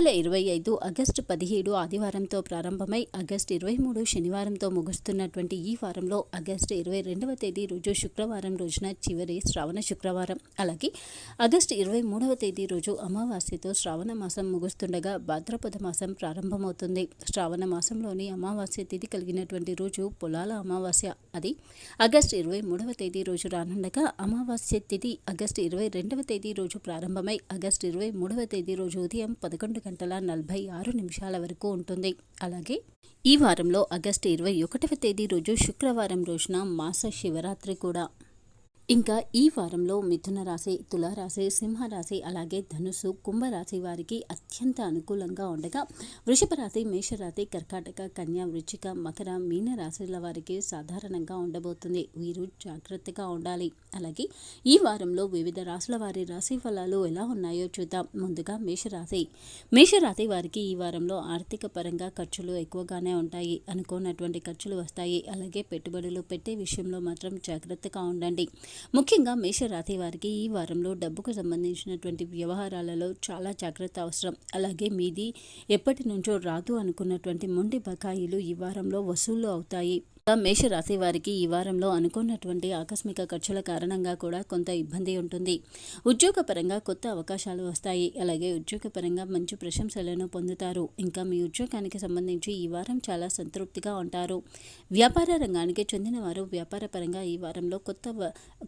వేల ఇరవై ఐదు ఆగస్టు పదిహేడు ఆదివారంతో ప్రారంభమై ఆగస్టు ఇరవై మూడు శనివారంతో ముగుస్తున్నటువంటి ఈ వారంలో ఆగస్టు ఇరవై రెండవ తేదీ రోజు శుక్రవారం రోజున చివరి శ్రావణ శుక్రవారం. అలాగే ఆగస్టు ఇరవై మూడవ తేదీ రోజు అమావాస్యతో శ్రావణ మాసం ముగుస్తుండగా భాద్రపద మాసం ప్రారంభమవుతుంది. శ్రావణ మాసంలోని అమావాస్య తిథి కలిగినటువంటి రోజు పొలాల అమావాస్య. అది ఆగస్టు ఇరవై మూడవ తేదీ రోజు రానుండగా అమావాస్య తిథి ఆగస్టు ఇరవై రెండవ తేదీ రోజు ప్రారంభమై ఆగస్టు ఇరవై మూడవ తేదీ రోజు ఉదయం పదకొండు గంటల నలభై ఆరు నిమిషాల వరకు ఉంటుంది. అలాగే ఈ వారంలో ఆగస్టు ఇరవై ఒకటవ తేదీ రోజు శుక్రవారం రోజున మాస శివరాత్రి కూడా. ఇంకా ఈ వారంలో మిథున రాశి తులారాశి సింహరాశి అలాగే ధనుసు కుంభరాశి వారికి అత్యంత అనుకూలంగా ఉండగా వృషభ రాశి మేషరాశి కర్కాటక కన్యా వృచ్చిక మకర మీన రాశుల వారికి సాధారణంగా ఉండబోతుంది. వీరు జాగ్రత్తగా ఉండాలి. అలాగే ఈ వారంలో వివిధ రాశుల వారి రాశి ఫలాలు ఎలా ఉన్నాయో చూద్దాం. ముందుగా మేషరాశి మేషరాశి వారికి ఈ వారంలో ఆర్థిక పరంగా ఖర్చులు ఎక్కువగానే ఉంటాయి. అనుకోనటువంటి ఖర్చులు వస్తాయి. అలాగే పెట్టుబడులు పెట్టే విషయంలో మాత్రం జాగ్రత్తగా ఉండండి. ముఖ్యంగా మేషరాశి వారికి ఈ వారంలో డబ్బుకు సంబంధించినటువంటి వ్యవహారాలలో చాలా జాగ్రత్త అవసరం. అలాగే మీది ఎప్పటి నుంచో రాదు అనుకున్నటువంటి మొండి బకాయిలు ఈ వారంలో వసూలు అవుతాయి. మేషరాశి వారికి ఈ వారంలో అనుకున్నటువంటి ఆకస్మిక ఖర్చుల కారణంగా కూడా కొంత ఇబ్బంది ఉంటుంది. ఉద్యోగపరంగా కొత్త అవకాశాలు వస్తాయి. అలాగే ఉద్యోగపరంగా మంచి ప్రశంసలను పొందుతారు. ఇంకా మీ ఉద్యోగానికి సంబంధించి ఈ వారం చాలా సంతృప్తిగా ఉంటారు. వ్యాపార రంగానికి చెందిన వారు వ్యాపారపరంగా ఈ వారంలో కొత్త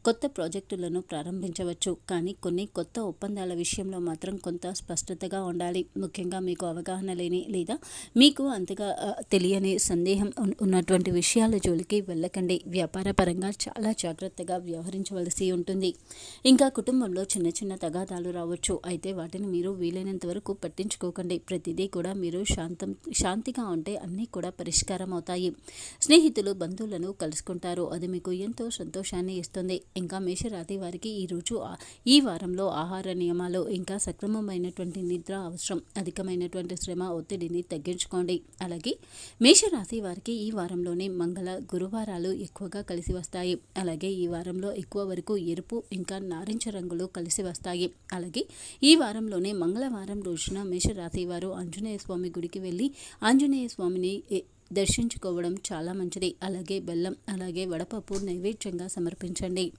కొత్త ప్రాజెక్టులను ప్రారంభించవచ్చు. కానీ కొన్ని కొత్త ఒప్పందాల విషయంలో మాత్రం కొంత స్పష్టతగా ఉండాలి. ముఖ్యంగా మీకు అవగాహన లేని లేదా మీకు అంతగా తెలియని సందేహం ఉన్నటువంటి విషయాలు జోలికి వెళ్ళకండి. వ్యాపార పరంగా చాలా జాగ్రత్తగా వ్యవహరించవలసి ఉంటుంది. ఇంకా కుటుంబంలో చిన్న చిన్న తగాదాలు రావచ్చు. అయితే వాటిని మీరు వీలైనంత వరకు పట్టించుకోకండి. ప్రతిదీ కూడా మీరు శాంతం శాంతిగా ఉంటే అన్నీ కూడా పరిష్కారం అవుతాయి స్నేహితులు బంధువులను కలుసుకుంటారు. అది మీకు ఎంతో సంతోషాన్ని ఇస్తుంది. ఇంకా మేషరాతి వారికి ఈరోజు ఈ వారంలో ఆహార నియమాలు ఇంకా సక్రమమైనటువంటి నిద్ర అవసరం. అధికమైనటువంటి శ్రమ ఒత్తిడిని తగ్గించుకోండి. అలాగే మేషరాశి వారికి ఈ వారంలోనే మంగళ గురువారాలు ఎక్కువగా కలిసి వస్తాయి. అలాగే ఈ వారంలో ఎక్కువ వరకు ఎరుపు ఇంకా నారింజ రంగులు కలిసి వస్తాయి. అలాగే ఈ వారంలోనే మంగళవారం రోజున మేషరాశి వారు ఆంజనేయ స్వామి గుడికి వెళ్ళి ఆంజనేయ స్వామిని దర్శించుకోవడం చాలా మంచిది. అలాగే బెల్లం అలాగే వడపప్పు నైవేద్యంగా సమర్పించండి.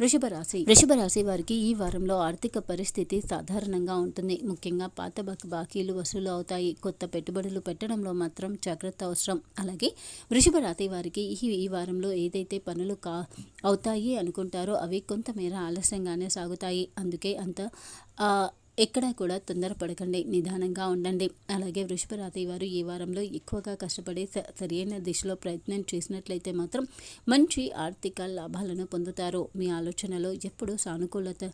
వృషభ రాశి వృషభ రాశి వారికి ఈ వారంలో ఆర్థిక పరిస్థితి సాధారణంగా ఉంటుంది. ముఖ్యంగా పాత బాకీలు వసూలు అవుతాయి. కొత్త పెట్టుబడులు పెట్టడంలో మాత్రం జాగ్రత్త అవసరం. అలాగే వృషభ రాశి వారికి ఈ ఈ వారంలో ఏదైతే పనులు కా అవుతాయి అనుకుంటారో అవి కొంతమేర ఆలస్యంగానే సాగుతాయి. అందుకే అంత ఎక్కడా కూడా తొందరపడకండి నిదానంగా ఉండండి. అలాగే వృషభరాతి వారు ఈ వారంలో ఎక్కువగా కష్టపడి సరైన దిశలో ప్రయత్నం చేసినట్లయితే మాత్రం మంచి ఆర్థిక లాభాలను పొందుతారు. మీ ఆలోచనలో ఎప్పుడూ సానుకూలత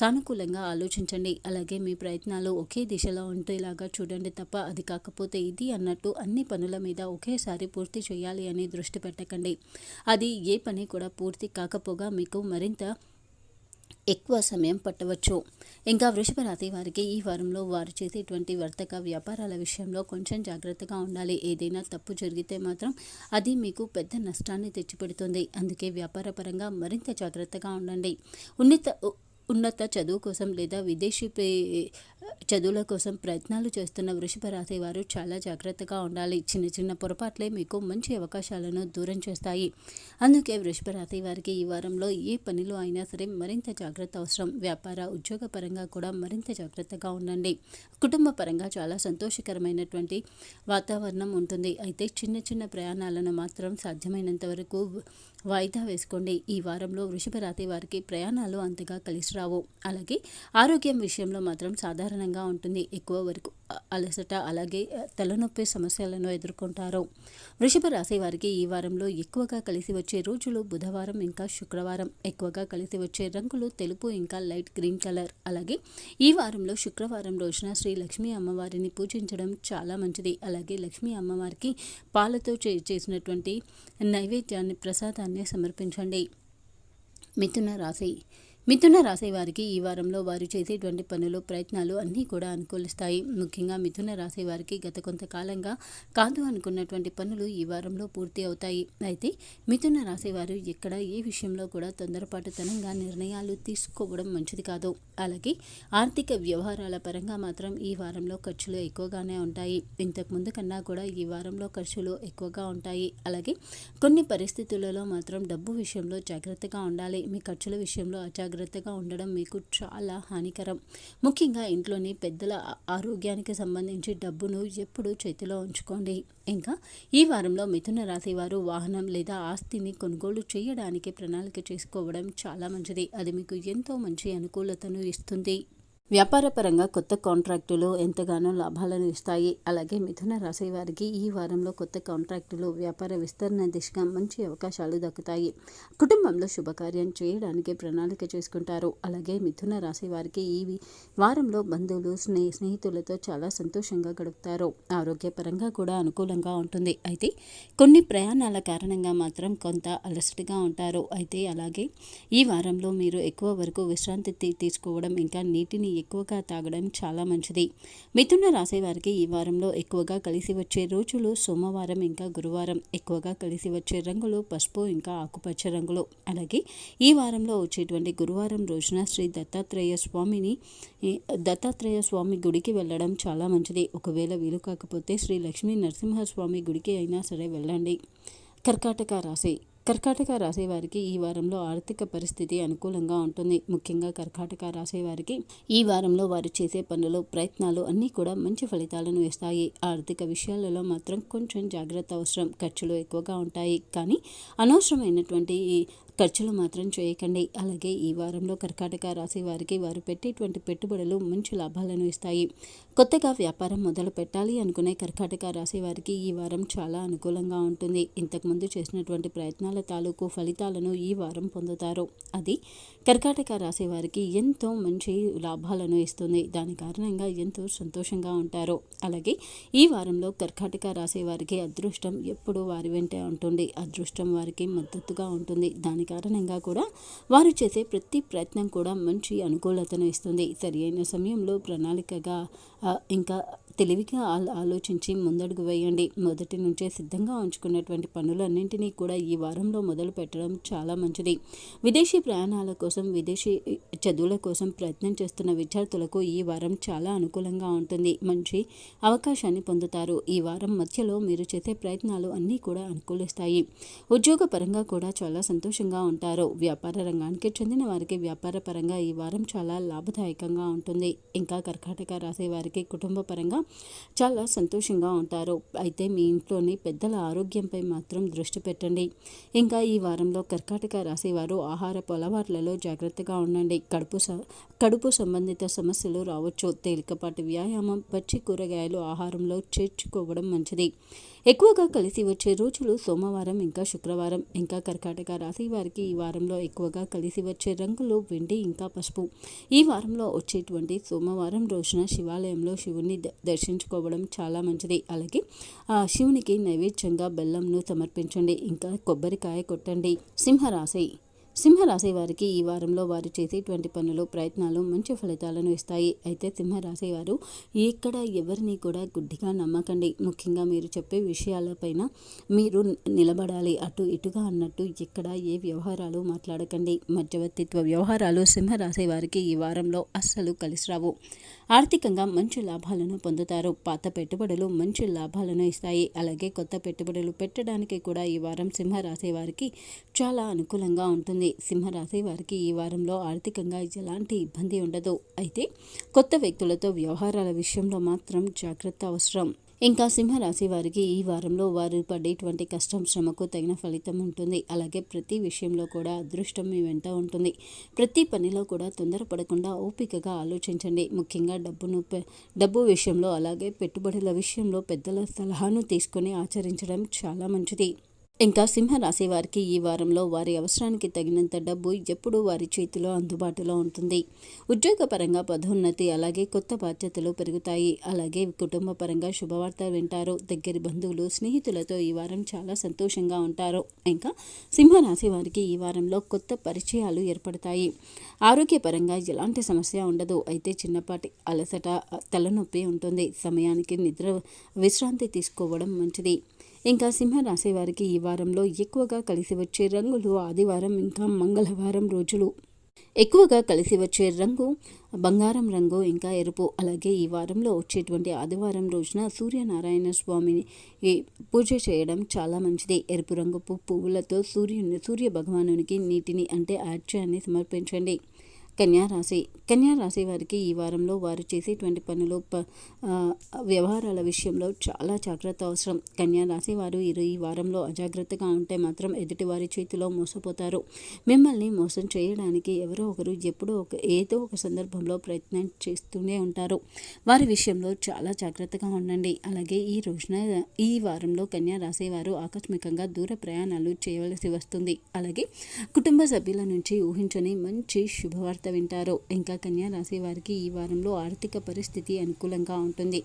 సానుకూలంగా ఆలోచించండి. అలాగే మీ ప్రయత్నాలు ఒకే దిశలో ఉంటేలాగా చూడండి తప్ప అది కాకపోతే ఇది అన్నట్టు అన్ని పనుల మీద ఒకేసారి పూర్తి చేయాలి అని దృష్టి పెట్టకండి. అది ఏ పని కూడా పూర్తి కాకపోగా మీకు మరింత ఎక్కువ సమయం పట్టవచ్చు. ఇంకా వృషభ వారికి ఈ వారంలో వారు చేసేటువంటి వర్తక వ్యాపారాల విషయంలో కొంచెం జాగ్రత్తగా ఉండాలి. ఏదైనా తప్పు జరిగితే మాత్రం అది మీకు పెద్ద నష్టాన్ని తెచ్చిపెడుతుంది. అందుకే వ్యాపార పరంగా మరింత జాగ్రత్తగా ఉండండి. ఉన్నత ఉన్నత చదువు కోసం లేదా విదేశీ చదువుల కోసం ప్రయత్నాలు చేస్తున్న వృషభ రాశి వారు చాలా జాగ్రత్తగా ఉండాలి. చిన్న చిన్న పొరపాట్లే మీకు మంచి అవకాశాలను దూరం చేస్తాయి. అందుకే వృషభ రాశి వారికి ఈ వారంలో ఏ పనిలో అయినా సరే మరింత జాగ్రత్త అవసరం. వ్యాపార ఉద్యోగ పరంగా కూడా మరింత జాగ్రత్తగా ఉండండి. కుటుంబ పరంగా చాలా సంతోషకరమైనటువంటి వాతావరణం ఉంటుంది. అయితే చిన్న చిన్న ప్రయాణాలను మాత్రం సాధ్యమైనంత వరకు వాయిదా వేసుకోండి. ఈ వారంలో వృషభ రాశి వారికి ప్రయాణాలు అంతగా కలిసి రావు. అలాగే ఆరోగ్యం విషయంలో మాత్రం సాధారణంగా ఉంటుంది. ఎక్కువ వరకు అలసట అలాగే తలనొప్పి సమస్యలను ఎదుర్కొంటారు. వృషభ రాశి వారికి ఈ వారంలో ఎక్కువగా కలిసి వచ్చే రోజులు బుధవారం ఇంకా శుక్రవారం. ఎక్కువగా కలిసి వచ్చే రంగులు తెలుపు ఇంకా లైట్ గ్రీన్ కలర్. అలాగే ఈ వారంలో శుక్రవారం రోజున శ్రీ లక్ష్మీ అమ్మవారిని పూజించడం చాలా మంచిది. అలాగే లక్ష్మీ అమ్మవారికి పాలతో చేసినటువంటి నైవేద్యాన్ని ప్రసాదాన్ని సమర్పించండి. మిథున రాశి మిథున రాశి వారికి ఈ వారంలో వారు చేసేటువంటి పనులు ప్రయత్నాలు అన్నీ కూడా అనుకూలిస్తాయి. ముఖ్యంగా మిథున రాశి వారికి గత కొంతకాలంగా కాదు అనుకున్నటువంటి పనులు ఈ వారంలో పూర్తి అవుతాయి. అయితే మిథున రాశి వారు ఎక్కడ ఏ విషయంలో కూడా తొందరపాటుతనంగా నిర్ణయాలు తీసుకోవడం మంచిది కాదు. అలాగే ఆర్థిక వ్యవహారాల పరంగా మాత్రం ఈ వారంలో ఖర్చులు ఎక్కువగానే ఉంటాయి. ఇంతకు ముందు కన్నా కూడా ఈ వారంలో ఖర్చులు ఎక్కువగా ఉంటాయి. అలాగే కొన్ని పరిస్థితులలో మాత్రం డబ్బు విషయంలో జాగ్రత్తగా ఉండాలి. మీ ఖర్చుల విషయంలో అజాగ్రత్త జాగ్రత్తగా ఉండడం మీకు చాలా హానికరం. ముఖ్యంగా ఇంట్లోని పెద్దల ఆరోగ్యానికి సంబంధించి డబ్బును ఎప్పుడూ చేతిలో ఉంచుకోండి. ఇంకా ఈ వారంలో మిథున రాశి వారు వాహనం లేదా ఆస్తిని కొనుగోలు చేయడానికి ప్రణాళిక చేసుకోవడం చాలా మంచిది. అది మీకు ఎంతో మంచి అనుకూలతను ఇస్తుంది. వ్యాపారపరంగా కొత్త కాంట్రాక్టులు ఎంతగానో లాభాలను ఇస్తాయి. అలాగే మిథున రాశి వారికి ఈ వారంలో కొత్త కాంట్రాక్టులు వ్యాపార విస్తరణ దిశగా మంచి అవకాశాలు దక్కుతాయి. కుటుంబంలో శుభకార్యం చేయడానికి ప్రణాళిక చేసుకుంటారు. అలాగే మిథున రాశి వారికి ఈ వారంలో బంధువులు స్నేహి స్నేహితులతో చాలా సంతోషంగా గడుపుతారు. ఆరోగ్యపరంగా కూడా అనుకూలంగా ఉంటుంది. అయితే కొన్ని ప్రయాణాల కారణంగా మాత్రం కొంత అలసటగా ఉంటారు. అయితే అలాగే ఈ వారంలో మీరు ఎక్కువ వరకు విశ్రాంతి తీసుకోవడం ఇంకా నీటిని ఎక్కువగా తాగడం చాలా మంచిది. మిథున రాశి వారికి ఈ వారంలో ఎక్కువగా కలిసి వచ్చే రోజులు సోమవారం ఇంకా గురువారం. ఎక్కువగా కలిసి వచ్చే రంగులు పసుపు ఇంకా ఆకుపచ్చ రంగులు. అలాగే ఈ వారంలో వచ్చేటువంటి గురువారం రోజున శ్రీ దత్తాత్రేయ స్వామిని దత్తాత్రేయ స్వామి గుడికి వెళ్ళడం చాలా మంచిది. ఒకవేళ వీలు కాకపోతే శ్రీ లక్ష్మీ నరసింహస్వామి గుడికి అయినా సరే వెళ్ళండి. కర్కాటక రాశి కర్కాటక రాశి వారికి ఈ వారంలో ఆర్థిక పరిస్థితి అనుకూలంగా ఉంటుంది. ముఖ్యంగా కర్కాటక రాశి వారికి ఈ వారంలో వారు చేసే పనులు ప్రయత్నాలు అన్నీ కూడా మంచి ఫలితాలను ఇస్తాయి. ఆర్థిక విషయాలలో మాత్రం కొంచెం జాగ్రత్త అవసరం. ఖర్చులు ఎక్కువగా ఉంటాయి. కానీ అనవసరమైనటువంటి ఖర్చులు మాత్రం చేయకండి. అలాగే ఈ వారంలో కర్కాటక రాశి వారికి వారు పెట్టేటువంటి పెట్టుబడులు మంచి లాభాలను ఇస్తాయి. కొత్తగా వ్యాపారం మొదలు పెట్టాలి అనుకునే కర్కాటక రాశి వారికి ఈ వారం చాలా అనుకూలంగా ఉంటుంది. ఇంతకుముందు చేసినటువంటి ప్రయత్నాల తాలూకు ఫలితాలను ఈ వారం పొందుతారు. అది కర్కాటక రాశి వారికి ఎంతో మంచి లాభాలను ఇస్తుంది. దాని కారణంగా ఎంతో సంతోషంగా ఉంటారు. అలాగే ఈ వారంలో కర్కాటక రాశి వారికి అదృష్టం ఎప్పుడు వారి వెంటే ఉంటుంది. అదృష్టం వారికి మద్దతుగా ఉంటుంది. దాని కారణంగా కూడా వారు చేసే ప్రతి ప్రయత్నం కూడా మంచి అనుకూలతను ఇస్తుంది. సరి అయిన సమయంలో ప్రణాళికగా ఇంకా తెలివిగా ఆలోచించి ముందడుగు వేయండి. మొదటి నుంచే సిద్ధంగా ఉంచుకున్నటువంటి పనులన్నింటినీ కూడా ఈ వారంలో మొదలు పెట్టడం చాలా మంచిది. విదేశీ ప్రయాణాల కోసం విదేశీ చదువుల కోసం ప్రయత్నం చేస్తున్న విద్యార్థులకు ఈ వారం చాలా అనుకూలంగా ఉంటుంది. మంచి అవకాశాన్ని పొందుతారు. ఈ వారం మధ్యలో మీరు చేసే ప్రయత్నాలు అన్నీ కూడా అనుకూలిస్తాయి. ఉద్యోగ పరంగా కూడా చాలా సంతోషంగా ఉంటారు. వ్యాపార రంగానికి చెందిన వారికి వ్యాపార పరంగా ఈ వారం చాలా లాభదాయకంగా ఉంటుంది. ఇంకా కర్కాటక రాసే వారికి కుటుంబ పరంగా చాలా సంతోషంగా ఉంటారు. అయితే మీ ఇంట్లోని పెద్దల ఆరోగ్యంపై మాత్రం దృష్టి పెట్టండి. ఇంకా ఈ వారంలో కర్కాటక రాసేవారు ఆహార పొలవాట్లలో జాగ్రత్తగా ఉండండి. కడుపు కడుపు సంబంధిత సమస్యలు రావచ్చు. తేలికపాటి వ్యాయామం పచ్చి కూరగాయలు ఆహారంలో చేర్చుకోవడం మంచిది. ఎక్కువగా కలిసి వచ్చే రోజులు సోమవారం ఇంకా శుక్రవారం. ఇంకా కర్కాటక రాశి వారికి ఈ వారంలో ఎక్కువగా కలిసి వచ్చే రంగులు వెండి ఇంకా పసుపు. ఈ వారంలో వచ్చేటువంటి సోమవారం రోజున శివాలయంలో శివుని దర్శించుకోవడం చాలా మంచిది. అలాగే ఆ శివునికి నైవేద్యంగా బెల్లంను సమర్పించండి. ఇంకా కొబ్బరికాయ కొట్టండి. సింహరాశి సింహరాశి వారికి ఈ వారంలో వారు చేసేటువంటి పనులు ప్రయత్నాలు మంచి ఫలితాలను ఇస్తాయి. అయితే సింహరాశి వారు ఎక్కడ ఎవరిని కూడా గుడ్డిగా నమ్మకండి. ముఖ్యంగా మీరు చెప్పే విషయాలపైన మీరు నిలబడాలి. అటు ఇటుగా అన్నట్టు ఎక్కడ ఏ వ్యవహారాలు మాట్లాడకండి. మధ్యవర్తిత్వ వ్యవహారాలు సింహరాశి వారికి ఈ వారంలో అస్సలు కలిసిరావు ఆర్థికంగా మంచి లాభాలను పొందుతారు. పాత పెట్టుబడులు మంచి లాభాలను ఇస్తాయి. అలాగే కొత్త పెట్టుబడులు పెట్టడానికి కూడా ఈ వారం సింహరాశి వారికి చాలా అనుకూలంగా ఉంటుంది. ఉంటుంది సింహరాశి వారికి ఈ వారంలో ఆర్థికంగా ఎలాంటి ఇబ్బంది ఉండదు. అయితే కొత్త వ్యక్తులతో వ్యవహారాల విషయంలో మాత్రం జాగ్రత్త అవసరం. ఇంకా సింహరాశి వారికి ఈ వారంలో వారు పడేటువంటి కష్టం శ్రమకు తగిన ఫలితం ఉంటుంది. అలాగే ప్రతి విషయంలో కూడా అదృష్టం మీ వెంట ఉంటుంది. ప్రతి పనిలో కూడా తొందరపడకుండా ఓపికగా ఆలోచించండి. ముఖ్యంగా డబ్బును డబ్బు విషయంలో అలాగే పెట్టుబడుల విషయంలో పెద్దల సలహాను తీసుకొని ఆచరించడం చాలా మంచిది. ఇంకా సింహరాశి వారికి ఈ వారంలో వారి అవసరానికి తగినంత డబ్బు ఎప్పుడూ వారి చేతిలో అందుబాటులో ఉంటుంది. ఉద్యోగపరంగా పదోన్నతి అలాగే కొత్త బాధ్యతలు పెరుగుతాయి. అలాగే కుటుంబ పరంగా శుభవార్త వింటారు. దగ్గరి బంధువులు స్నేహితులతో ఈ వారం చాలా సంతోషంగా ఉంటారు. ఇంకా సింహరాశి వారికి ఈ వారంలో కొత్త పరిచయాలు ఏర్పడతాయి. ఆరోగ్యపరంగా ఎలాంటి సమస్య ఉండదు. అయితే చిన్నపాటి అలసట తలనొప్పి ఉంటుంది. సమయానికి నిద్ర విశ్రాంతి తీసుకోవడం మంచిది. ఇంకా సింహరాశి వారికి ఈ వారంలో ఎక్కువగా కలిసి వచ్చే రంగులు ఆదివారం ఇంకా మంగళవారం రోజులు. ఎక్కువగా కలిసి వచ్చే రంగు బంగారం రంగు ఇంకా ఎరుపు. అలాగే ఈ వారంలో వచ్చేటువంటి ఆదివారం రోజున సూర్యనారాయణ స్వామిని పూజ చేయడం చాలా మంచిది. ఎరుపు రంగు పువ్వులతో సూర్యుని సూర్య భగవానునికి నీటిని అంటే ఆర్చ్యాన్ని సమర్పించండి. కన్యారాశి కన్యారాశి వారికి ఈ వారంలో వారు చేసేటువంటి పనులు వ్యవహారాల విషయంలో చాలా జాగ్రత్త అవసరం. కన్యారాశి వారు ఈ వారంలో అజాగ్రత్తగా ఉంటే మాత్రం ఎదుటి వారి చేతిలో మోసపోతారు. మిమ్మల్ని మోసం చేయడానికి ఎవరో ఒకరు ఎప్పుడో ఒక ఏదో ఒక సందర్భంలో ప్రయత్నం చేస్తూనే ఉంటారు. వారి విషయంలో చాలా జాగ్రత్తగా ఉండండి. అలాగే ఈ రోజున ఈ వారంలో కన్యా రాశి వారు ఆకస్మికంగా దూర ప్రయాణాలు చేయవలసి వస్తుంది. అలాగే కుటుంబ సభ్యుల నుంచి ఊహించని మంచి శుభవార్త వార్త వింటారు? ఇంకా కన్యా రాశి వారికి ఈ వారంలో ఆర్థిక పరిస్థితి అనుకూలంగా ఉంటుంది.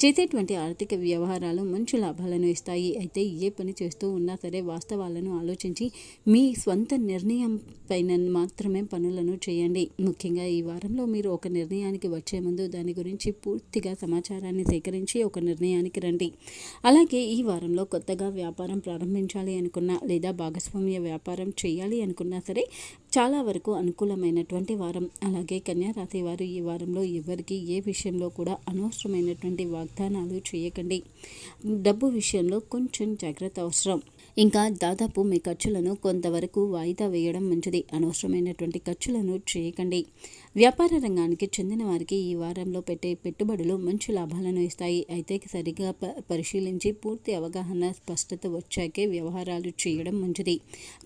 చేసేటువంటి ఆర్థిక వ్యవహారాలు మంచి లాభాలను ఇస్తాయి. అయితే ఏ పని చేస్తూ ఉన్నా సరే వాస్తవాలను ఆలోచించి మీ స్వంత నిర్ణయం పైన మాత్రమే పనులను చేయండి. ముఖ్యంగా ఈ వారంలో మీరు ఒక నిర్ణయానికి వచ్చే ముందు దాని గురించి పూర్తిగా సమాచారాన్ని సేకరించి ఒక నిర్ణయానికి రండి. అలాగే ఈ వారంలో కొత్తగా వ్యాపారం ప్రారంభించాలి అనుకున్నా లేదా భాగస్వామ్య వ్యాపారం చేయాలి అనుకున్నా సరే చాలా వరకు అనుకూలమైనటువంటి వారం. అలాగే కన్యారాశి వారు ఈ వారంలో ఎవరికి ఏ విషయంలో కూడా అనవసరమైనటువంటి వాగ్దానాలు చేయకండి. డబ్బు విషయంలో కొంచెం జాగ్రత్త అవసరం. ఇంకా దాదాపు మీ ఖర్చులను కొంతవరకు వాయిదా వేయడం మంచిది. అనవసరమైనటువంటి ఖర్చులను చేయకండి. వ్యాపార రంగానికి చెందిన వారికి ఈ వారంలో పెట్టే పెట్టుబడులు మంచి లాభాలను ఇస్తాయి. అయితే సరిగా పరిశీలించి పూర్తి అవగాహన స్పష్టత వచ్చాకే వ్యవహారాలు చేయడం మంచిది.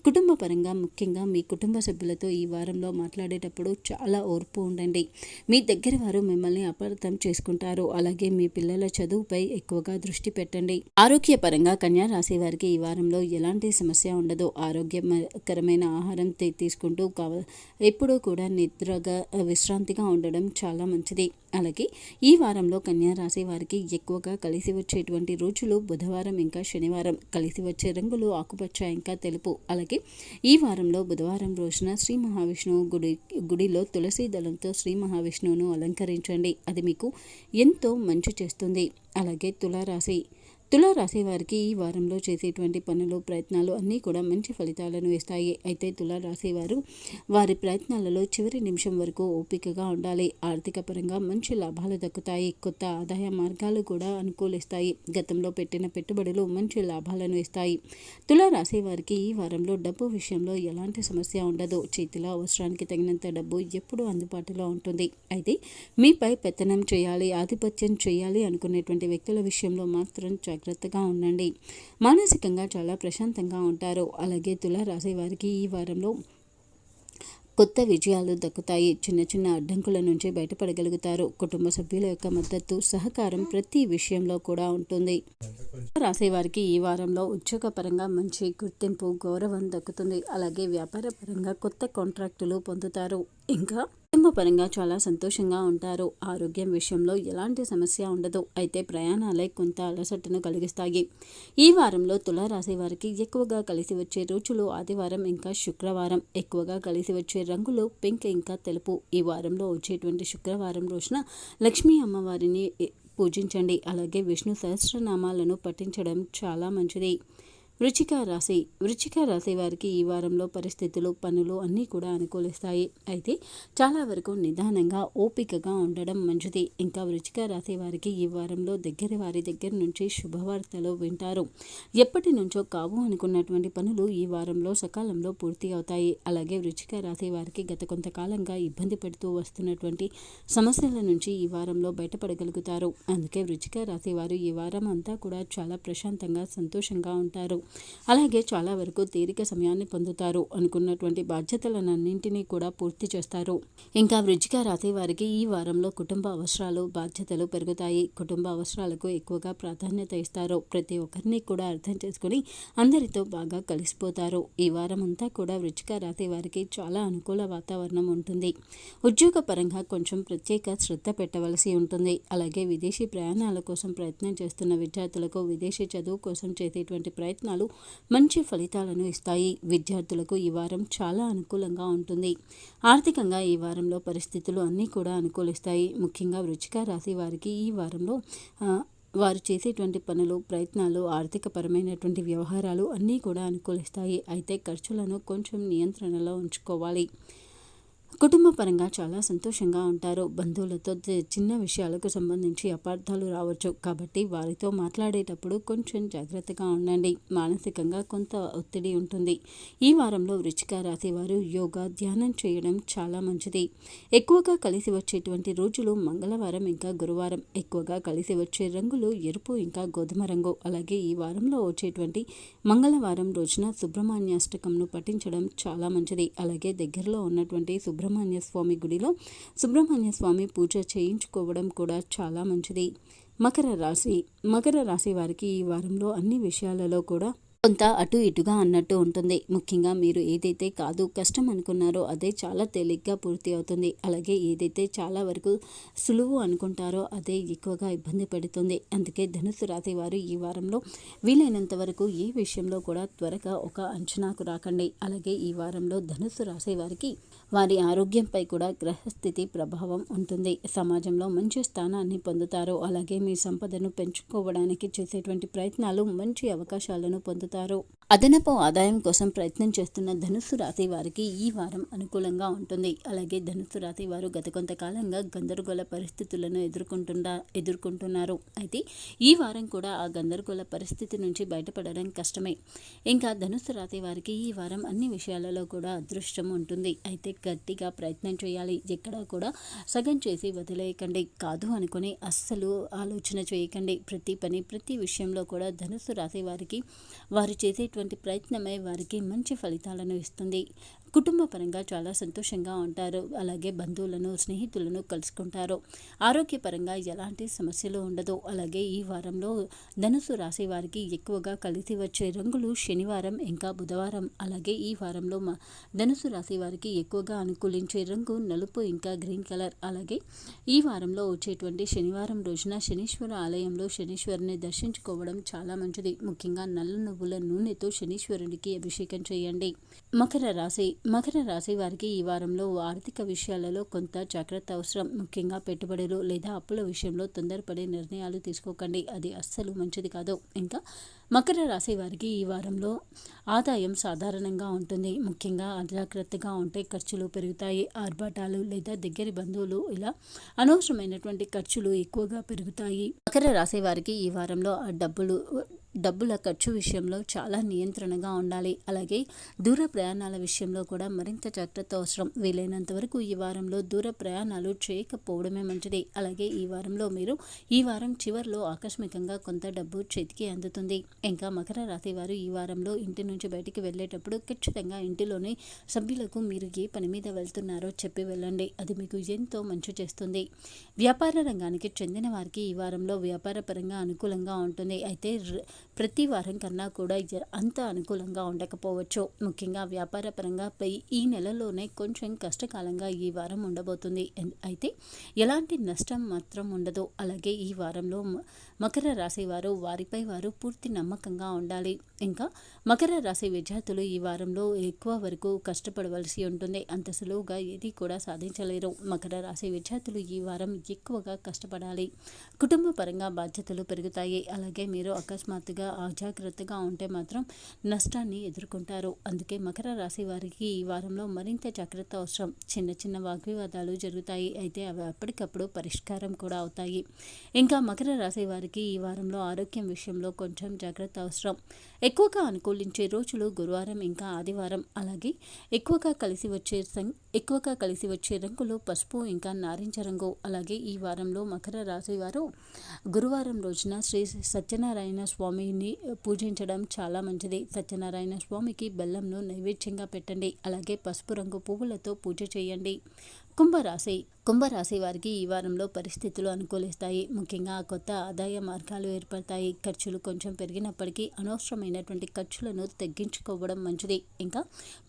కుటుంబ పరంగా ముఖ్యంగా మీ కుటుంబ సభ్యులతో ఈ వారంలో మాట్లాడేటప్పుడు చాలా ఓర్పు ఉండండి. మీ దగ్గర వారు మిమ్మల్ని అపార్థం చేసుకుంటారు. అలాగే మీ పిల్లల చదువుపై ఎక్కువగా దృష్టి పెట్టండి. ఆరోగ్యపరంగా కన్యా రాశి వారికి ఈ వారంలో ఎలాంటి సమస్య ఉండదు. ఆరోగ్యకరమైన ఆహారం తీసుకుంటూ కావ ఎప్పుడూ కూడా నిద్రగా విశ్రాంతిగా ఉండడం చాలా మంచిది. అలాగే ఈ వారంలో రాశి వారికి ఎక్కువగా కలిసి వచ్చేటువంటి రోజులు బుధవారం ఇంకా శనివారం. కలిసి వచ్చే రంగులు ఆకుపచ్చ ఇంకా తెలుపు. అలాగే ఈ వారంలో బుధవారం రోజున శ్రీ మహావిష్ణువు గుడి గుడిలో తులసి దళంతో శ్రీ మహావిష్ణువును అలంకరించండి. అది మీకు ఎంతో మంచి చేస్తుంది. అలాగే తులారాశి తులారాశి వారికి ఈ వారంలో చేసేటువంటి పనులు ప్రయత్నాలు అన్నీ కూడా మంచి ఫలితాలను ఇస్తాయి. అయితే తులారాశి వారు వారి ప్రయత్నాలలో చివరి నిమిషం వరకు ఓపికగా ఉండాలి. ఆర్థిక పరంగా మంచి లాభాలు దక్కుతాయి. కొత్త ఆదాయ మార్గాలు కూడా అనుకూలిస్తాయి. గతంలో పెట్టిన పెట్టుబడులు మంచి లాభాలను ఇస్తాయి. తులారాశి వారికి ఈ వారంలో డబ్బు విషయంలో ఎలాంటి సమస్య ఉండదు. చేతిలో అవసరానికి తగినంత డబ్బు ఎప్పుడూ అందుబాటులో ఉంటుంది. అయితే మీపై పెత్తనం చేయాలి ఆధిపత్యం చేయాలి అనుకునేటువంటి వ్యక్తుల విషయంలో మాత్రం జాగ్రత్తగా ఉండండి. మానసికంగా చాలా ప్రశాంతంగా ఉంటారు. అలాగే తులారాశి వారికి ఈ వారంలో కొత్త విజయాలు దక్కుతాయి. చిన్న చిన్న అడ్డంకుల నుంచి బయటపడగలుగుతారు. కుటుంబ సభ్యుల యొక్క మద్దతు సహకారం ప్రతి విషయంలో కూడా ఉంటుంది. రాసేవారికి ఈ వారంలో ఉద్యోగపరంగా మంచి గుర్తింపు గౌరవం దక్కుతుంది. అలాగే వ్యాపారపరంగా కొత్త కాంట్రాక్టులు పొందుతారు. ఇంకా కుటుంబపరంగా చాలా సంతోషంగా ఉంటారు. ఆరోగ్యం విషయంలో ఎలాంటి సమస్య ఉండదు. అయితే ప్రయాణాలే కొంత అలసటను కలిగిస్తాయి. ఈ వారంలో తులారాశి వారికి ఎక్కువగా కలిసి వచ్చే రోజులు ఆదివారం ఇంకా శుక్రవారం. ఎక్కువగా కలిసి వచ్చే రంగులు పింక్ ఇంకా తెలుపు. ఈ వారంలో వచ్చేటువంటి శుక్రవారం రోజున లక్ష్మీ అమ్మవారిని పూజించండి. అలాగే విష్ణు సహస్రనామాలను పఠించడం చాలా మంచిది. వృచిక రాశి వృచిక రాశి వారికి ఈ వారంలో పరిస్థితులు పనులు అన్నీ కూడా అనుకూలిస్తాయి. అయితే చాలా వరకు నిదానంగా ఓపికగా ఉండడం మంచిది. ఇంకా వృచిక రాశి వారికి ఈ వారంలో దగ్గర వారి దగ్గర నుంచి శుభవార్తలు వింటారు. ఎప్పటి నుంచో కావు అనుకున్నటువంటి పనులు ఈ వారంలో సకాలంలో పూర్తి అవుతాయి. అలాగే వృచిక రాశి వారికి గత కొంతకాలంగా ఇబ్బంది పెడుతూ వస్తున్నటువంటి సమస్యల నుంచి ఈ వారంలో బయటపడగలుగుతారు. అందుకే వృచిక రాశి వారు ఈ వారం అంతా కూడా చాలా ప్రశాంతంగా సంతోషంగా ఉంటారు. అలాగే చాలా వరకు తీరిక సమయాన్ని పొందుతారు అనుకున్నటువంటి బాధ్యతలన్నింటినీ కూడా పూర్తి చేస్తారు. ఇంకా వృచ్చిక రాతి వారికి ఈ వారంలో కుటుంబ అవసరాలు బాధ్యతలు పెరుగుతాయి. కుటుంబ అవసరాలకు ఎక్కువగా ప్రాధాన్యత ఇస్తారు. ప్రతి ఒక్కరిని కూడా అర్థం చేసుకుని అందరితో బాగా కలిసిపోతారు. ఈ వారం అంతా కూడా వృచ్చిక రాతి వారికి చాలా అనుకూల వాతావరణం ఉంటుంది. ఉద్యోగ పరంగా కొంచెం ప్రత్యేక శ్రద్ధ పెట్టవలసి ఉంటుంది. అలాగే విదేశీ ప్రయాణాల కోసం ప్రయత్నం చేస్తున్న విద్యార్థులకు విదేశీ చదువు కోసం చేసేటువంటి ప్రయత్నాలు మంచి ఫలితాలను ఇస్తాయి. విద్యార్థులకు ఈ వారం చాలా అనుకూలంగా ఉంటుంది. ఆర్థికంగా ఈ వారంలో పరిస్థితులు అన్నీ కూడా అనుకూలిస్తాయి. ముఖ్యంగా వృచ్చిక రాశి వారికి ఈ వారంలో వారు చేసేటువంటి పనులు ప్రయత్నాలు ఆర్థికపరమైనటువంటి వ్యవహారాలు అన్నీ కూడా అనుకూలిస్తాయి. అయితే ఖర్చులను కొంచెం నియంత్రణలో ఉంచుకోవాలి. కుటుంబ పరంగా చాలా సంతోషంగా ఉంటారు. బంధువులతో చిన్న విషయాలకు సంబంధించి అపార్థాలు రావచ్చు. కాబట్టి వారితో మాట్లాడేటప్పుడు కొంచెం జాగ్రత్తగా ఉండండి. మానసికంగా కొంత ఒత్తిడి ఉంటుంది. ఈ వారంలో వృచ్చిక రాశి వారు యోగా ధ్యానం చేయడం చాలా మంచిది. ఎక్కువగా కలిసి వచ్చేటువంటి రోజులు మంగళవారం ఇంకా గురువారం. ఎక్కువగా కలిసి వచ్చే రంగులు ఎరుపు ఇంకా గోధుమ రంగు. అలాగే ఈ వారంలో వచ్చేటువంటి మంగళవారం రోజున సుబ్రహ్మణ్యాష్టకంను పఠించడం చాలా మంచిది. అలాగే దగ్గరలో ఉన్నటువంటి సుబ్ర సుబ్రహ్మణ్య స్వామి గుడిలో సుబ్రహ్మణ్య స్వామి పూజ చేయించుకోవడం కూడా చాలా మంచిది. మకర రాశి మకర రాశి వారికి ఈ వారంలో అన్ని విషయాలలో కూడా కొంత అటు ఇటుగా అన్నట్టు ఉంటుంది. ముఖ్యంగా మీరు ఏదైతే కాదు కష్టం అనుకున్నారో అదే చాలా తేలిగ్గా పూర్తి అవుతుంది. అలాగే ఏదైతే చాలా వరకు సులువు అనుకుంటారో అదే ఎక్కువగా ఇబ్బంది పడుతుంది. అందుకే ధనుసు రాశి వారు ఈ వారంలో వీలైనంత వరకు ఏ విషయంలో కూడా త్వరగా ఒక అంచనాకు రాకండి. అలాగే ఈ వారంలో ధనుసు రాశి వారికి వారి ఆరోగ్యంపై కూడా గ్రహస్థితి ప్రభావం ఉంటుంది. సమాజంలో మంచి స్థానాన్ని పొందుతారు. అలాగే మీ సంపదను పెంచుకోవడానికి చేసేటువంటి ప్రయత్నాలు మంచి అవకాశాలను పొందుతారు. పొందుతారు అదనపు ఆదాయం కోసం ప్రయత్నం చేస్తున్న ధనుస్సు రాశి వారికి ఈ వారం అనుకూలంగా ఉంటుంది. అలాగే ధనుస్సు రాశి వారు గత కొంతకాలంగా గందరగోళ పరిస్థితులను ఎదుర్కొంటున్నా ఎదుర్కొంటున్నారు. అయితే ఈ వారం కూడా ఆ గందరగోళ పరిస్థితి నుంచి బయటపడడం కష్టమే. ఇంకా ధనుస్సు రాశి వారికి ఈ వారం అన్ని విషయాలలో కూడా అదృష్టం ఉంటుంది. అయితే గట్టిగా ప్రయత్నం చేయాలి. ఎక్కడా కూడా సగం చేసి వదిలేయకండి. కాదు అనుకుని అస్సలు ఆలోచన చేయకండి. ప్రతి పని ప్రతి విషయంలో కూడా ధనుస్సు రాశి వారికి వారు చేసే చేసేటువంటి ప్రయత్నమే వారికి మంచి ఫలితాలను ఇస్తుంది. కుటుంబ పరంగా చాలా సంతోషంగా ఉంటారు. అలాగే బంధువులను స్నేహితులను కలుసుకుంటారు. ఆరోగ్యపరంగా ఎలాంటి సమస్యలు ఉండదు. అలాగే ఈ వారంలో ధనుసు రాశి వారికి ఎక్కువగా కలిసి వచ్చే రంగులు శనివారం ఇంకా బుధవారం. అలాగే ఈ వారంలో ధనుసు రాశి వారికి ఎక్కువగా అనుకూలించే రంగు నలుపు ఇంకా గ్రీన్ కలర్. అలాగే ఈ వారంలో వచ్చేటువంటి శనివారం రోజున శనీశ్వర ఆలయంలో శనీశ్వరుని దర్శించుకోవడం చాలా మంచిది. ముఖ్యంగా నల్ల నువ్వుల నూనెతో శనీశ్వరునికి అభిషేకం చేయండి. మకర రాశి మకర రాశి వారికి ఈ వారంలో ఆర్థిక విషయాలలో కొంత జాగ్రత్త అవసరం. ముఖ్యంగా పెట్టుబడులు లేదా అప్పుల విషయంలో తొందరపడే నిర్ణయాలు తీసుకోకండి. అది అస్సలు మంచిది కాదు. ఇంకా మకర రాశి వారికి ఈ వారంలో ఆదాయం సాధారణంగా ఉంటుంది. ముఖ్యంగా అజాగ్రత్తగా ఉంటే ఖర్చులు పెరుగుతాయి. ఆర్భాటాలు లేదా దగ్గరి బంధువులు ఇలా అనవసరమైనటువంటి ఖర్చులు ఎక్కువగా పెరుగుతాయి. మకర రాశి వారికి ఈ వారంలో ఆ డబ్బులు డబ్బుల ఖర్చు విషయంలో చాలా నియంత్రణగా ఉండాలి. అలాగే దూర ప్రయాణాల విషయంలో కూడా మరింత జాగ్రత్త అవసరం. వీలైనంత వరకు ఈ వారంలో దూర ప్రయాణాలు చేయకపోవడమే మంచిది. అలాగే ఈ వారంలో మీరు ఈ వారం చివరిలో ఆకస్మికంగా కొంత డబ్బు చేతికి అందుతుంది. ఇంకా మకర రాశి వారు ఈ వారంలో ఇంటి నుంచి బయటికి వెళ్ళేటప్పుడు ఖచ్చితంగా ఇంటిలోని సభ్యులకు మీరు ఏ పని మీద వెళ్తున్నారో చెప్పి వెళ్ళండి. అది మీకు ఎంతో మంచి చేస్తుంది. వ్యాపార రంగానికి చెందిన వారికి ఈ వారంలో వ్యాపార పరంగా అనుకూలంగా ఉంటుంది. అయితే ప్రతి వారం కన్నా కూడా అంత అనుకూలంగా ఉండకపోవచ్చు. ముఖ్యంగా వ్యాపార పరంగా ఈ నెలలోనే కొంచెం కష్టకాలంగా ఈ వారం ఉండబోతుంది. అయితే ఎలాంటి నష్టం మాత్రం ఉండదు. అలాగే ఈ వారంలో మకర రాశి వారు వారిపై వారు పూర్తి నమ్మకంగా ఉండాలి. ఇంకా మకర రాశి విద్యార్థులు ఈ వారంలో ఎక్కువ వరకు కష్టపడవలసి ఉంటుంది. అంత సులువుగా ఏది కూడా సాధించలేరు. మకర రాశి విద్యార్థులు ఈ వారం ఎక్కువగా కష్టపడాలి. కుటుంబ పరంగా బాధ్యతలు పెరుగుతాయి. అలాగే మీరు అకస్మాత్తుగా అజాగ్రత్తగా ఉంటే మాత్రం నష్టాన్ని ఎదుర్కొంటారు. అందుకే మకర రాశి వారికి ఈ వారంలో మరింత జాగ్రత్త అవసరం. చిన్న చిన్న వాగ్వివాదాలు జరుగుతాయి. అయితే అవి అప్పటికప్పుడు పరిష్కారం కూడా అవుతాయి. ఇంకా మకర రాశి వారికి ఈ వారంలో ఆరోగ్యం విషయంలో కొంచెం జాగ్రత్త అవసరం. ఎక్కువగా అనుకూలించే రోజులు గురువారం ఇంకా ఆదివారం. అలాగే ఎక్కువగా కలిసి వచ్చే ఎక్కువగా కలిసి వచ్చే రంగులు పసుపు ఇంకా నారింజ రంగు. అలాగే ఈ వారంలో మకర రాశి వారు గురువారం రోజున శ్రీ సత్యనారాయణ స్వామి స్వామిని పూజించడం చాలా మంచిది. సత్యనారాయణ స్వామికి బెల్లంను నైవేద్యంగా పెట్టండి. అలాగే పసుపు రంగు పువ్వులతో పూజ చేయండి. కుంభరాశి కుంభరాశి వారికి ఈ వారంలో పరిస్థితులు అనుకూలిస్తాయి. ముఖ్యంగా కొత్త ఆదాయ మార్గాలు ఏర్పడతాయి. ఖర్చులు కొంచెం పెరిగినప్పటికీ అనవసరమైనటువంటి ఖర్చులను తగ్గించుకోవడం మంచిది. ఇంకా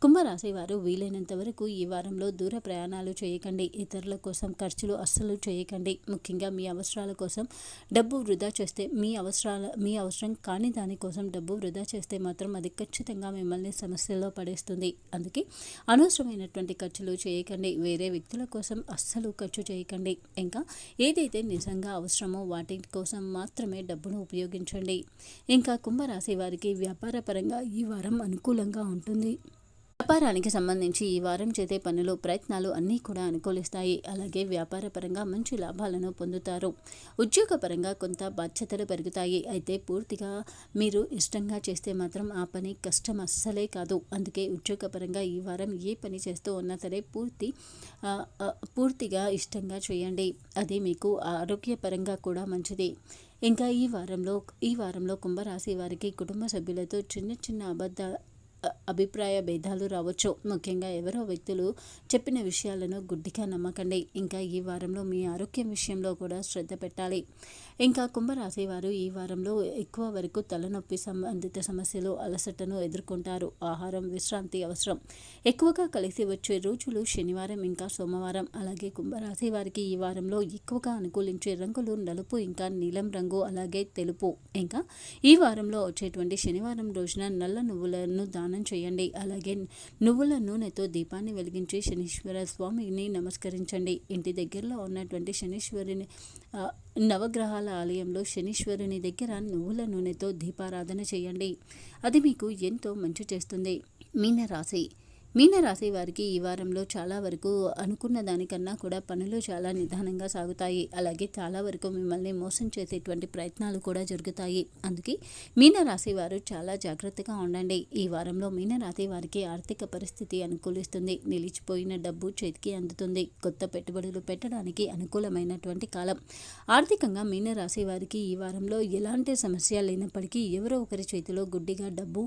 కుంభరాశి వారు వీలైనంత వరకు ఈ వారంలో దూర ప్రయాణాలు చేయకండి. ఇతరుల కోసం ఖర్చులు అస్సలు చేయకండి. ముఖ్యంగా మీ అవసరాల కోసం డబ్బు వృధా చేస్తే మీ అవసరాల మీ అవసరం కాని దానికోసం డబ్బు వృధా చేస్తే మాత్రం అది ఖచ్చితంగా మిమ్మల్ని సమస్యల్లో పడేస్తుంది. అందుకే అనవసరమైనటువంటి ఖర్చులు చేయకండి. వేరే వ్యక్తుల కోసం అస్సలు ఖర్చు చేయకండి. ఇంకా ఏదైతే నిజంగా అవసరమో వాటి కోసం మాత్రమే డబ్బును ఉపయోగించండి. ఇంకా కుంభరాశి వారికి వ్యాపార పరంగా ఈ వారం అనుకూలంగా ఉంటుంది. వ్యాపారానికి సంబంధించి ఈ వారం చేసే పనులు ప్రయత్నాలు అన్నీ కూడా అనుకూలిస్తాయి. అలాగే వ్యాపార పరంగా మంచి లాభాలను పొందుతారు. ఉద్యోగపరంగా కొంత బాధ్యతలు పెరుగుతాయి. అయితే పూర్తిగా మీరు ఇష్టంగా చేస్తే మాత్రం ఆ పని కష్టం అస్సలే కాదు. అందుకే ఉద్యోగపరంగా ఈ వారం ఏ పని చేస్తూ ఉన్నా సరే పూర్తి పూర్తిగా ఇష్టంగా చేయండి. అది మీకు ఆరోగ్యపరంగా కూడా మంచిది. ఇంకా ఈ వారంలో ఈ వారంలో కుంభరాశి వారికి కుటుంబ సభ్యులతో చిన్న చిన్న అబద్ధ అభిప్రాయ భేదాలు రావచ్చు. ముఖ్యంగా ఎవరో వ్యక్తులు చెప్పిన విషయాలను గుడ్డిగా నమ్మకండి. ఇంకా ఈ వారంలో మీ ఆరోగ్యం విషయంలో కూడా శ్రద్ధ పెట్టాలి. ఇంకా కుంభరాశి వారు ఈ వారంలో ఎక్కువ వరకు తలనొప్పి సంబంధిత సమస్యలు అలసటను ఎదుర్కొంటారు. ఆహారం విశ్రాంతి అవసరం. ఎక్కువగా కలిసి వచ్చే రోజులు శనివారం ఇంకా సోమవారం. అలాగే కుంభరాశి వారికి ఈ వారంలో ఎక్కువగా అనుకూలించే రంగులు నలుపు ఇంకా నీలం రంగు అలాగే తెలుపు. ఇంకా ఈ వారంలో వచ్చేటువంటి శనివారం రోజున నల్ల నువ్వులను దానం చేయండి. అలాగే నువ్వుల నూనెతో దీపాన్ని వెలిగించి శనీశ్వర స్వామిని నమస్కరించండి. ఇంటి దగ్గరలో ఉన్నటువంటి శనీశ్వరుని నవగ్రహాల ఆలయంలో శనీశ్వరుని దగ్గర నువ్వుల నూనెతో దీపారాధన చేయండి. అది మీకు ఎంతో మంచి చేస్తుంది. మీనరాశి మీనరాశి వారికి ఈ వారంలో చాలా వరకు అనుకున్న దానికన్నా కూడా పనులు చాలా నిదానంగా సాగుతాయి. అలాగే చాలా వరకు మిమ్మల్ని మోసం చేసేటువంటి ప్రయత్నాలు కూడా జరుగుతాయి. అందుకే మీనరాశి వారు చాలా జాగ్రత్తగా ఉండండి. ఈ వారంలో మీనరాశి వారికి ఆర్థిక పరిస్థితి అనుకూలిస్తుంది. నిలిచిపోయిన డబ్బు చేతికి అందుతుంది. కొత్త పెట్టుబడులు పెట్టడానికి అనుకూలమైనటువంటి కాలం. ఆర్థికంగా మీనరాశి వారికి ఈ వారంలో ఎలాంటి సమస్య లేనప్పటికీ ఎవరో ఒకరి చేతిలో గుడ్డిగా డబ్బు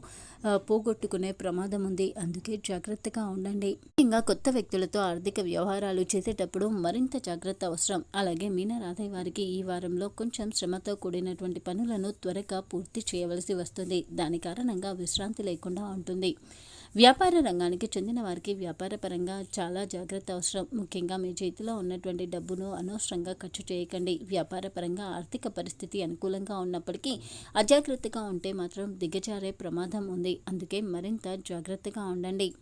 పోగొట్టుకునే ప్రమాదం ఉంది. అందుకే జాగ్రత్త జాగ్రత్తగా ఉండండి. ఇంకా కొత్త వ్యక్తులతో ఆర్థిక వ్యవహారాలు చేసేటప్పుడు మరింత జాగ్రత్త అవసరం. అలాగే మీనరాధయ్య వారికి ఈ వారంలో కొంచెం శ్రమతో కూడినటువంటి పనులను త్వరగా పూర్తి చేయవలసి వస్తుంది. దాని కారణంగా విశ్రాంతి లేకుండా ఉంటుంది. వ్యాపార రంగానికి చెందిన వారికి వ్యాపార పరంగా చాలా జాగ్రత్త అవసరం. ముఖ్యంగా మీ చేతిలో ఉన్నటువంటి డబ్బును అనవసరంగా ఖర్చు చేయకండి. వ్యాపార పరంగా ఆర్థిక పరిస్థితి అనుకూలంగా ఉన్నప్పటికీ అజాగ్రత్తగా ఉంటే మాత్రం దిగజారే ప్రమాదం ఉంది. అందుకే మరింత జాగ్రత్తగా ఉండండి.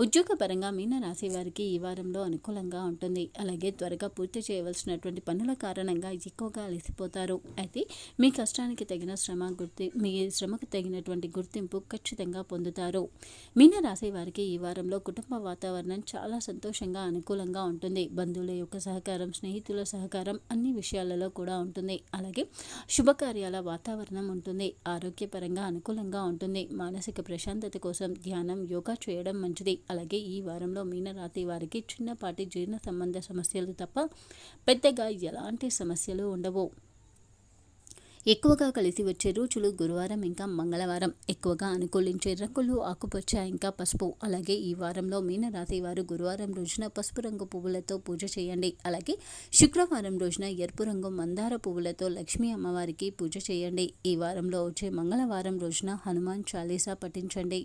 ఉద్యోగపరంగా మీన రాశి వారికి ఈ వారంలో అనుకూలంగా ఉంటుంది. అలాగే త్వరగా పూర్తి చేయవలసినటువంటి పనుల కారణంగా ఎక్కువగా అలసిపోతారు. అయితే మీ కష్టానికి తగిన శ్రమ గుర్తి మీ శ్రమకు తగినటువంటి గుర్తింపు ఖచ్చితంగా పొందుతారు. మీన రాశి వారికి ఈ వారంలో కుటుంబ వాతావరణం చాలా సంతోషంగా అనుకూలంగా ఉంటుంది. బంధువుల యొక్క సహకారం స్నేహితుల సహకారం అన్ని విషయాలలో కూడా ఉంటుంది. అలాగే శుభకార్యాల వాతావరణం ఉంటుంది. ఆరోగ్యపరంగా అనుకూలంగా ఉంటుంది. మానసిక ప్రశాంతత కోసం ధ్యానం యోగా చేయడం మంచిది. అలాగే ఈ వారంలో మీనరాతి వారికి చిన్నపాటి జీర్ణ సంబంధ సమస్యలు తప్ప పెద్దగా ఎలాంటి సమస్యలు ఉండవు. ఎక్కువగా కలిసి వచ్చే రోజులు గురువారం ఇంకా మంగళవారం. ఎక్కువగా అనుకూలించే రంగులు ఆకుపచ్చ ఇంకా పసుపు. అలాగే ఈ వారంలో మీనరాశి వారు గురువారం రోజున పసుపు రంగు పువ్వులతో పూజ చేయండి. అలాగే శుక్రవారం రోజున ఎరుపు రంగు మందార పువ్వులతో లక్ష్మీ అమ్మవారికి పూజ చేయండి. ఈ వారంలో వచ్చే మంగళవారం రోజున హనుమాన్ చాలీసా పఠించండి.